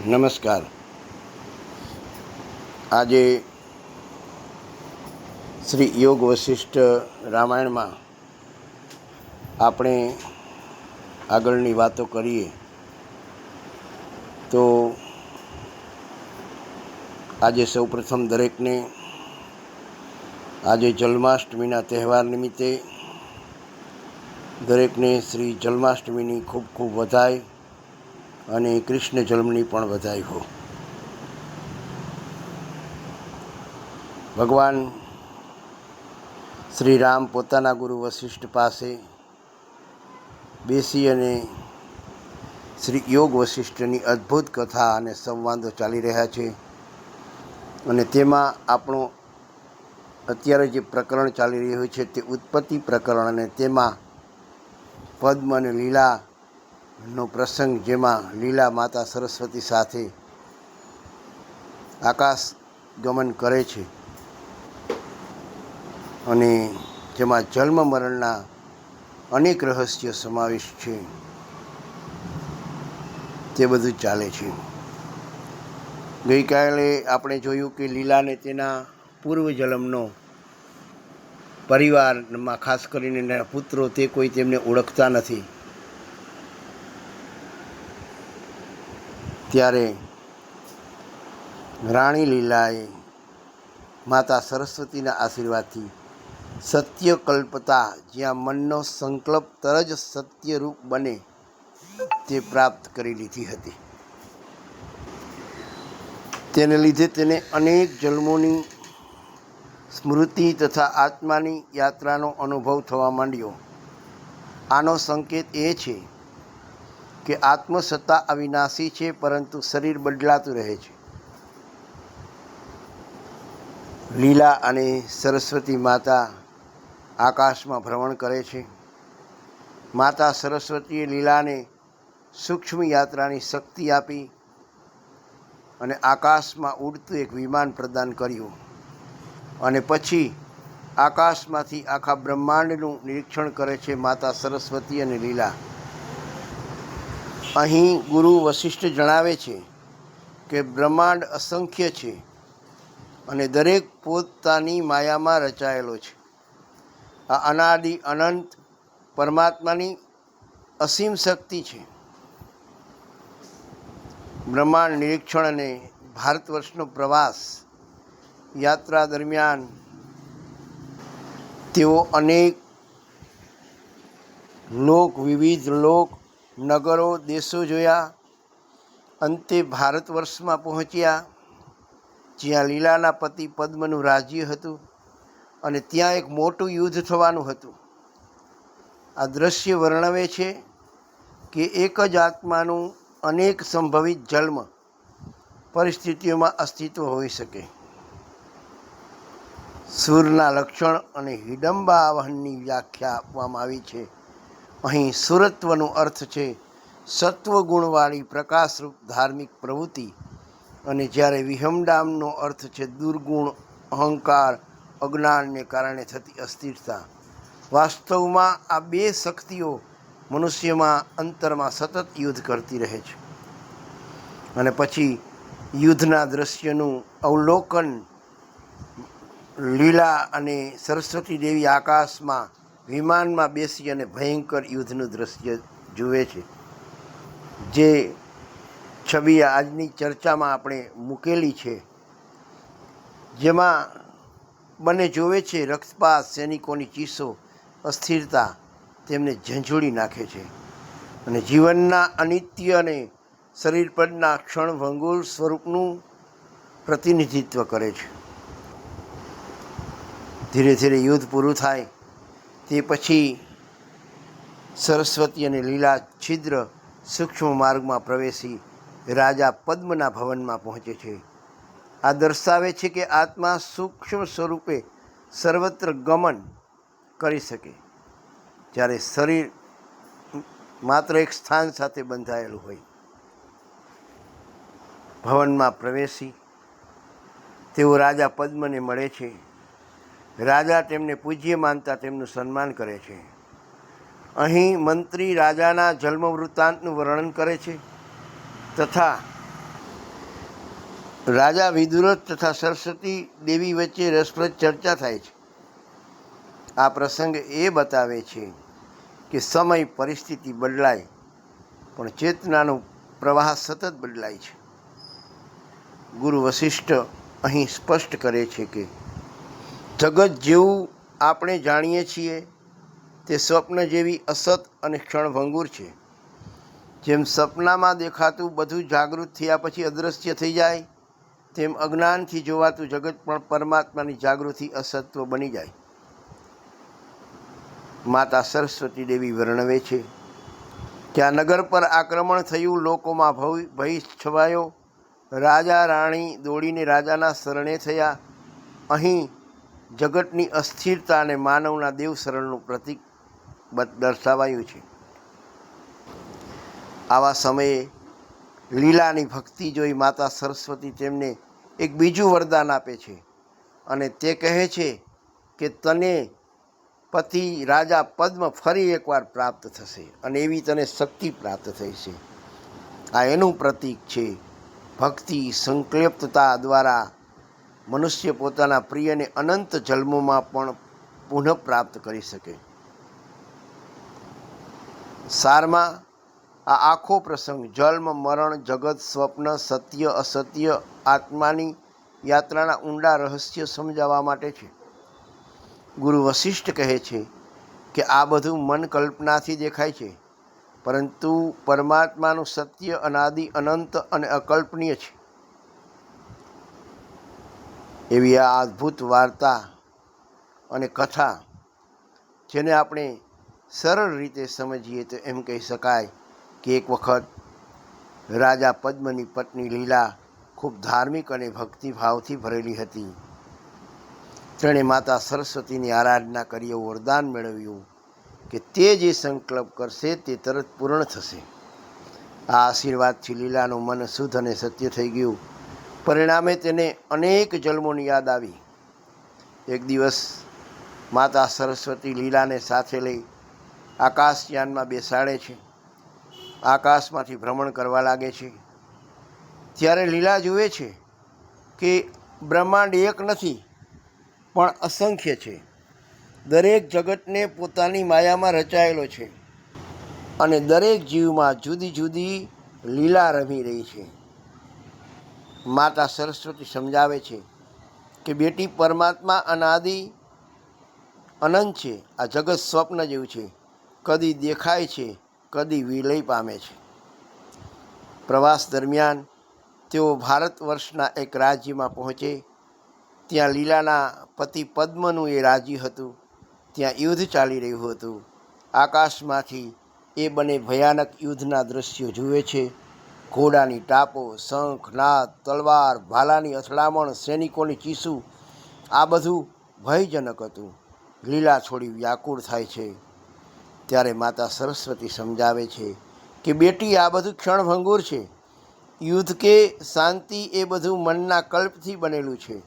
નમસ્કાર. આજે શ્રી યોગ વશિષ્ઠ રામાયણમાં આપણે આગળની વાતો કરીએ તો આજે સૌપ્રથમ દરેકને આજે જન્માષ્ટમીના તહેવાર નિમિત્તે દરેકને શ્રી જન્માષ્ટમીની ખૂબ ખૂબ વધાઈ અને કૃષ્ણ જન્મની પણ વધાઈ હો. ભગવાન શ્રી રામ પોતાના ગુરુ વશિષ્ઠ પાસે બેસી અને શ્રી યોગ વશિષ્ઠની અદ્ભુત કથા અને સંવાદો ચાલી રહ્યા છે. અને તેમાં આપણો અત્યારે જે પ્રકરણ ચાલી રહ્યું છે તે ઉત્પત્તિ પ્રકરણ અને તેમાં પદ્મ અને લીલાનો પ્રસંગ જેમાં લીલા માતા સરસ્વતી સાથે આકાશ ગમન કરે છે. અને જેમાં જન્મ મરણના અનેક રહસ્ય સમાવેશ છે. તે બધું ચાલે છે. ગઈકાલે આપણે જોયું કે લીલાને તેના પૂર્વજન્મનો પરિવારમાં ખાસ કરીને પુત્રો તે કોઈ તેમને ઓળખતા નથી. ત્યારે રાણી લીલાએ માતા સરસ્વતીના આશીર્વાદથી સત્ય કલ્પતા જ્યાં મનનો સંકલ્પ તરત જ સત્યરૂપ બને, તે પ્રાપ્ત કરી લીધી હતી. તેને લીધે તેને અનેક જન્મોની સ્મૃતિ તથા આત્માની યાત્રાનો અનુભવ થવા માંડ્યો. આનો સંકેત એ છે કે આત્મસત્તા અવિનાશી છે, પરંતુ શરીર બદલાતું રહે છે. લીલા અને સરસ્વતી માતા આકાશમાં ભ્રમણ કરે છે. માતા સરસ્વતીએ લીલાને સૂક્ષ્મ યાત્રાની શક્તિ આપી અને આકાશમાં ઉડતું એક વિમાન પ્રદાન કર્યું. અને પછી આકાશમાંથી આખા બ્રહ્માંડનું નિરીક્ષણ કરે છે માતા સરસ્વતી અને લીલા. અહીં ગુરુ વશિષ્ઠ જણાવે છે કે બ્રહ્માંડ અસંખ્ય છે અને દરેક પોતાની માયામાં રચાયેલો છે. આ અનાદિ અનંત પરમાત્માની અસીમ શક્તિ છે. બ્રહ્માંડ નિરીક્ષણ અને ભારત વર્ષનો પ્રવાસ યાત્રા દરમિયાન તેઓ અનેક લોક વિવિધ લોક નગરો, દેશો જોયા, અંતે ભારત વર્ષમાં પહોંચ્યા. જ્યાં લીલાના પતિ પદ્મનું રાજ્ય હતું અને ત્યાં એક મોટું યુદ્ધ થવાનું હતું. આ દ્રશ્ય વર્ણવે છે કે એક જ આત્માનું અનેક સંભવિત જન્મ પરિસ્થિતિઓમાં અસ્તિત્વ હોઈ શકે. સૂરના લક્ષણ અને હિડંબા આવાહનની વ્યાખ્યા આપવામાં આવી છે. અહીં સુરત્વનો અર્થ છે સત્વગુણવાળી પ્રકાશરૂપ ધાર્મિક પ્રવૃત્તિ. અને જ્યારે વિહમડામનો અર્થ છે દુર્ગુણ, અહંકાર, અજ્ઞાનને કારણે થતી અસ્થિરતા. વાસ્તવમાં આ બે શક્તિઓ મનુષ્યમાં અંતરમાં સતત યુદ્ધ કરતી રહે છે. અને પછી યુદ્ધના દ્રશ્યનું અવલોકન લીલા અને સરસ્વતી દેવી આકાશમાં વિમાનમાં બેસી અને ભયંકર યુદ્ધનું દ્રશ્ય જુએ છે. જે છબી આજની ચર્ચામાં આપણે મૂકેલી છે. જેમાં બંને જોવે છે, રક્તપાત સૈનિકોની ચીસો, અસ્થિરતા તેમને ઝંઝોળી નાખે છે. અને જીવનના અનિત્ય અને શરીર પરના ક્ષણભંગુર સ્વરૂપનું પ્રતિનિધિત્વ કરે છે. ધીરે ધીરે યુદ્ધ પૂરું થાય. તે પછી સરસ્વતી અને લીલા છિદ્ર સૂક્ષ્મ માર્ગમાં પ્રવેશી રાજા પદ્મના ભવનમાં પહોંચે છે. આ દર્શાવે છે કે આત્મા સૂક્ષ્મ સ્વરૂપે સર્વત્ર ગમન કરી શકે. જ્યારે શરીર માત્ર એક સ્થાન સાથે બંધાયેલું હોય. ભવનમાં પ્રવેશી તેઓ રાજા પદ્મને મળે છે. રાજા તેમને પૂજ્ય માનતા તેમનું સન્માન કરે છે. અહીં મંત્રી રાજાના જન્મ વૃત્તાંતનું વર્ણન કરે છે તથા રાજા વિદુરથ તથા સરસ્વતી દેવી વચ્ચે રસપ્રદ ચર્ચા થાય છે. આ પ્રસંગ એ બતાવે છે કે સમય પરિસ્થિતિ બદલાય, પણ ચેતનાનો પ્રવાહ સતત બદલાય છે. ગુરુ વશિષ્ઠ અહીં સ્પષ્ટ કરે છે કે જગત જેવું આપણે જાણીએ છીએ, તે સ્વપ્ન જેવી અસત અને ક્ષણભંગુર છે. જેમ સપનામાં દેખાતું બધું જાગૃત થયા પછી અદૃશ્ય થઈ જાય, તેમ અજ્ઞાનથી જોવાતું જગત પણ પરમાત્માની જાગૃતિ અસત્વ બની જાય. માતા સરસ્વતી દેવી વર્ણવે છે, ત્યાં નગર પર આક્રમણ થયું, લોકોમાં ભય છવાયો. રાજા રાણી દોડીને રાજાના શરણે થયા. અહીં જગતની અસ્થિરતા અને માનવના દેવ શરણનું પ્રતીક દર્શાવાયું છે. આવા સમયે લીલાની ભક્તિ જોઈ માતા સરસ્વતી તેમને એક બીજું વરદાન આપે છે અને તે કહે છે કે તને પતિ રાજા પદ્મ ફરી એકવાર પ્રાપ્ત થશે અને એવી તને શક્તિ પ્રાપ્ત થઈ છે. આ એનું પ્રતીક છે ભક્તિ સંકલ્પતા દ્વારા મનુષ્ય પોતાના પ્રિયને અનંત જન્મોમાં પણ પુનઃપ્રાપ્ત કરી શકે. સારમાં આ આખો પ્રસંગ જન્મ, મરણ, જગત, સ્વપ્ન, સત્ય, અસત્ય, આત્માની યાત્રાના ઊંડા રહસ્ય સમજાવવા માટે છે. ગુરુ વશિષ્ઠ કહે છે કે આ બધું મન કલ્પનાથી દેખાય છે, પરંતુ પરમાત્માનું સત્ય, અનાદિ અનંત અને અકલ્પનીય છે. એવી આ અદ્ભુત વાર્તા અને કથા જેને આપણે સરળ રીતે સમજીએ તો એમ કહી શકાય કે એક વખત રાજા પદ્મની પત્ની લીલા ખૂબ ધાર્મિક અને ભક્તિભાવથી ભરેલી હતી. તેણે માતા સરસ્વતીની આરાધના કરી એવું વરદાન મેળવ્યું કે તે જે સંકલ્પ કરશે તે તરત પૂર્ણ થશે. આ આશીર્વાદથી લીલાનું મન શુદ્ધ અને સત્ય થઈ ગયું. પરિણામે તેને અનેક જન્મોની યાદ આવી. એક દિવસ માતા સરસ્વતી લીલાને સાથે લઈ આકાશયાનમાં બેસાડે છે. આકાશમાંથી ભ્રમણ કરવા લાગે છે. ત્યારે લીલા જુએ છે કે બ્રહ્માંડ એક નથી, પણ અસંખ્ય છે. દરેક જગતને પોતાની માયામાં રચાયેલો છે અને દરેક જીવમાં જુદી જુદી લીલા રમી રહી છે. માતા સરસ્વતી સમજાવે છે કે બેટી પરમાત્મા અનાદિ અનંત છે. આ જગત સ્વપ્ન જેવું છે. કદી દેખાય છે, કદી વિલય પામે છે. પ્રવાસ દરમિયાન તેઓ ભારત વર્ષના એક રાજ્યમાં પહોંચે. ત્યાં લીલાના પતિ પદ્મનું એ રાજ્ય હતું. ત્યાં યુદ્ધ ચાલી રહ્યું હતું. આકાશમાંથી એ બંને ભયાનક યુદ્ધના દ્રશ્યો જુએ છે. ઘોડાની ટાપો, શંખ, નાદ, તલવાર ભાલાની અથડામણ, સૈનિકોની ચીસું, આ બધું ભયજનક હતું. લીલા છોડી વ્યાકુળ થાય છે. ત્યારે માતા સરસ્વતી સમજાવે છે કે બેટી, આ બધું ક્ષણભંગુર છે. યુદ્ધ કે શાંતિ એ બધું મનના કલ્પથી બનેલું છે.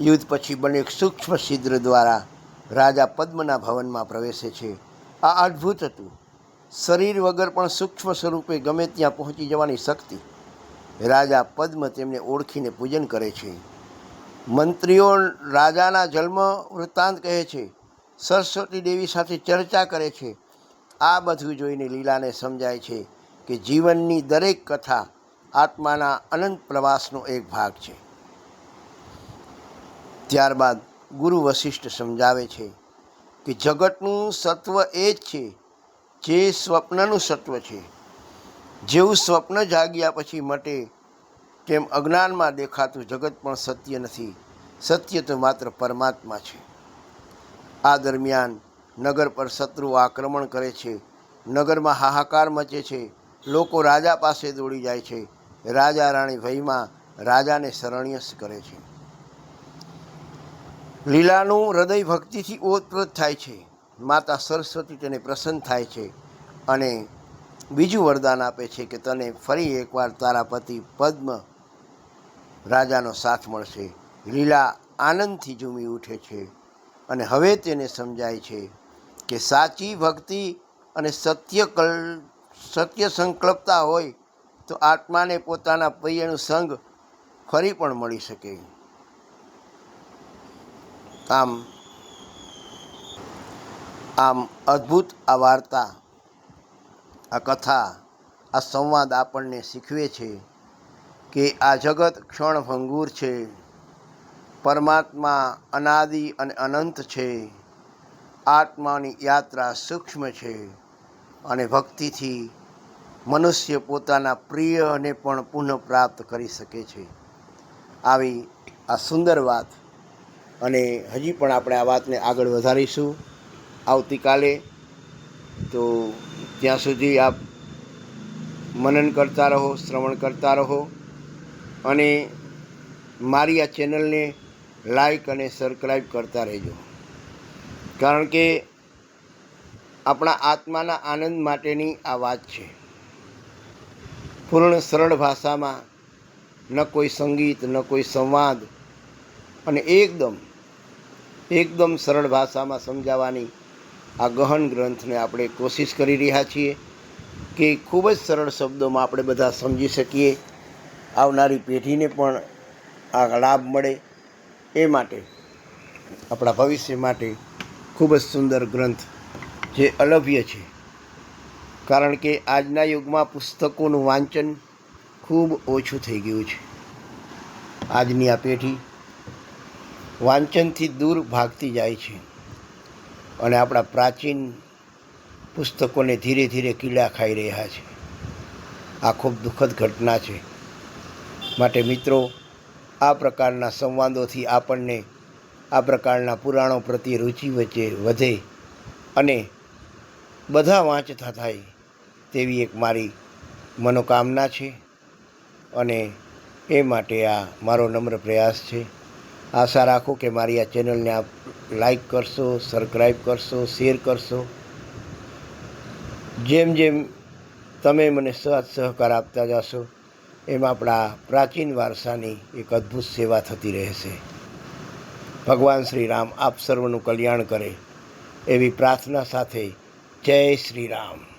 યુદ્ધ પછી બને સૂક્ષ્મ છિદ્ર દ્વારા રાજા પદ્મના ભવનમાં પ્રવેશે છે. આ અદ્ભુત હતું. શરીર વગર પણ સૂક્ષ્મ સ્વરૂપે ગમે ત્યાં પહોંચી જવાની શક્તિ. રાજા પદ્મ તેમને ઓળખીને પૂજન કરે છે. મંત્રીઓ રાજાના જન્મ વૃત્તાંત કહે છે. સરસ્વતી દેવી સાથે ચર્ચા કરે છે. આ બધું જોઈને લીલાને સમજાય છે કે જીવનની દરેક કથા આત્માના અનંત પ્રવાસનો એક ભાગ છે. ત્યારબાદ ગુરુ વશિષ્ઠ સમજાવે છે કે જગતનું સત્વ એ જ છે જે સ્વપ્નનું સત્વ છે, જેવું સ્વપ્ન જાગ્યા પછી મટે, તેમ અજ્ઞાનમાં દેખાતું જગત પણ સત્ય નથી. સત્ય તો માત્ર પરમાત્મા છે. આ દરમિયાન નગર પર શત્રુઓ આક્રમણ કરે છે, નગરમાં હાહાકાર મચે છે, લોકો રાજા પાસે દોડી જાય છે, રાજા રાણી ભયમાં રાજાને શરણ્ય કરે છે. લીલાનું હૃદય ભક્તિથી ઓતપ્રોત થાય છે. માતા સરસ્વતી તેને પ્રસન્ન થાય છે અને બીજું વરદાન આપે છે કે તને ફરી એકવાર તારા પતિ પદ્મ રાજાનો સાથ મળશે. લીલા આનંદથી ઝૂમી ઉઠે છે અને હવે તેને સમજાય છે કે સાચી ભક્તિ અને સત્ય કલ, સત્ય સંકલ્પતા હોય તો આત્માને પોતાના પ્રિયનું સંગ ફરી પણ મળી શકે. આમ આમ અદ્ભુત આ વાર્તા, આ કથા, આ સંવાદ આપણને શીખવે છે કે આ જગત ક્ષણભંગુર છે, પરમાત્મા અનાદિ અને અનંત છે, આત્માની યાત્રા સૂક્ષ્મ છે અને ભક્તિથી મનુષ્ય પોતાના પ્રિયને પણ પુનઃ પ્રાપ્ત કરી શકે છે. આવી આ સુંદર વાત અને હજી પણ આપણે આ વાતને આગળ વધારીશું. આવતીકાલે તો ત્યાં સુધી આપ મનન કરતા રહો, શ્રવણ કરતા રહો અને મારી આ ચેનલને લાઈક અને સબસ્ક્રાઈબ કરતા રહેજો. કારણ કે આપણા આત્માના આનંદ માટેની આ વાત છે. પૂર્ણ સરળ ભાષામાં ન કોઈ સંગીત, ન કોઈ સંવાદ અને એકદમ એકદમ સરળ ભાષામાં સમજાવવાની આ ગહન ગ્રંથને આપણે કોશિશ કરી રહ્યા છીએ કે ખૂબ જ સરળ શબ્દોમાં આપણે બધા સમજી શકીએ. આવનારી પેઢીને પણ આ લાભ મળે એ માટે, આપણા ભવિષ્ય માટે ખૂબ જ સુંદર ગ્રંથ જે અલભ્ય છે. કારણ કે આજના યુગમાં પુસ્તકોનું વાંચન ખૂબ ઓછું થઈ ગયું છે. આજની આ પેઢી વાંચનથી દૂર ભાગતી જાય છે. અને આપણા પ્રાચીન પુસ્તકોને ધીરે ધીરે કીડા ખાઈ રહ્યા છે. આ ખૂબ દુઃખદ ઘટના છે. માટે મિત્રો, આ પ્રકારના સંવાદોથી આપણને આ પ્રકારના પુરાણો પ્રત્યે રુચિ વચ્ચે વધે અને બધા વાંચતા થાય તેવી એક મારી મનોકામના છે. અને એ માટે આ મારો નમ્ર પ્રયાસ છે. આશા રાખો કે મારી આ ચેનલને આપ લાઈક કરશો સબસ્ક્રાઈબ કરશો, શેર કરશો. જેમ જેમ તમે મને સાથ સહકાર આપતા જશો, એમ આપણા પ્રાચીન વારસાની એક અદ્ભુત સેવા થતી રહેશે. ભગવાન શ્રી રામ આપ સર્વનું કલ્યાણ કરે એવી પ્રાર્થના સાથે જય શ્રી રામ.